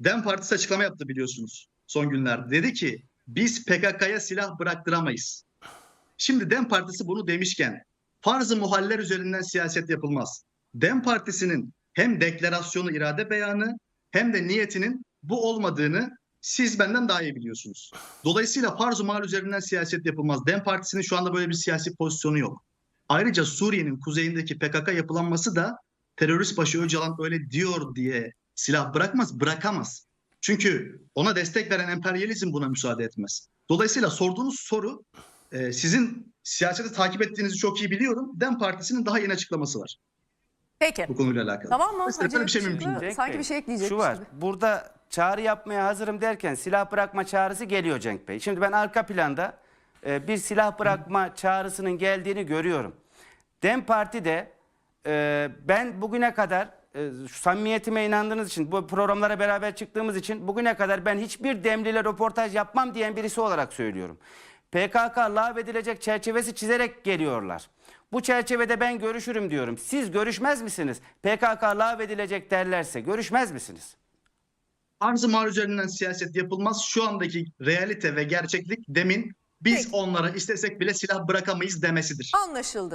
DEM Partisi açıklama yaptı biliyorsunuz son günlerde. Dedi ki biz PKK'ya silah bıraktıramayız. Şimdi DEM Partisi bunu demişken farz-ı muhaller üzerinden siyaset yapılmaz. DEM Partisi'nin hem deklarasyonu irade beyanı hem de niyetinin bu olmadığını siz benden daha iyi biliyorsunuz. Dolayısıyla farz-ı muhal üzerinden siyaset yapılmaz. DEM Partisi'nin şu anda böyle bir siyasi pozisyonu yok. Ayrıca Suriye'nin kuzeyindeki PKK yapılanması da terörist başı Öcalan öyle diyor diye silah bırakmaz, bırakamaz. Çünkü ona destek veren emperyalizm buna müsaade etmez. Dolayısıyla sorduğunuz soru e, sizin siyaseti takip ettiğinizi çok iyi biliyorum. DEM Partisi'nin daha yeni açıklaması var Peki. bu konuyla alakalı. Tamam mı? Mesela Hacı bir şey mümkün Cenk Sanki Bey, bir şey ekleyecek. Şu var. Burada çağrı yapmaya hazırım derken silah bırakma çağrısı geliyor Cenk Bey. Şimdi ben arka planda e, bir silah bırakma çağrısının geldiğini görüyorum. Dem Parti de e, ben bugüne kadar e, şu samimiyetime inandığınız için bu programlara beraber çıktığımız için bugüne kadar ben hiçbir demliyle röportaj yapmam diyen birisi olarak söylüyorum. PKK lağvedilecek çerçevesi çizerek geliyorlar. Bu çerçevede ben görüşürüm diyorum. Siz görüşmez misiniz? PKK lağvedilecek derlerse görüşmez misiniz? Arz-ı mal üzerinden siyaset yapılmaz. Şu andaki realite ve gerçeklik demin biz Peki. onlara istesek bile silah bırakamayız demesidir. Anlaşıldı.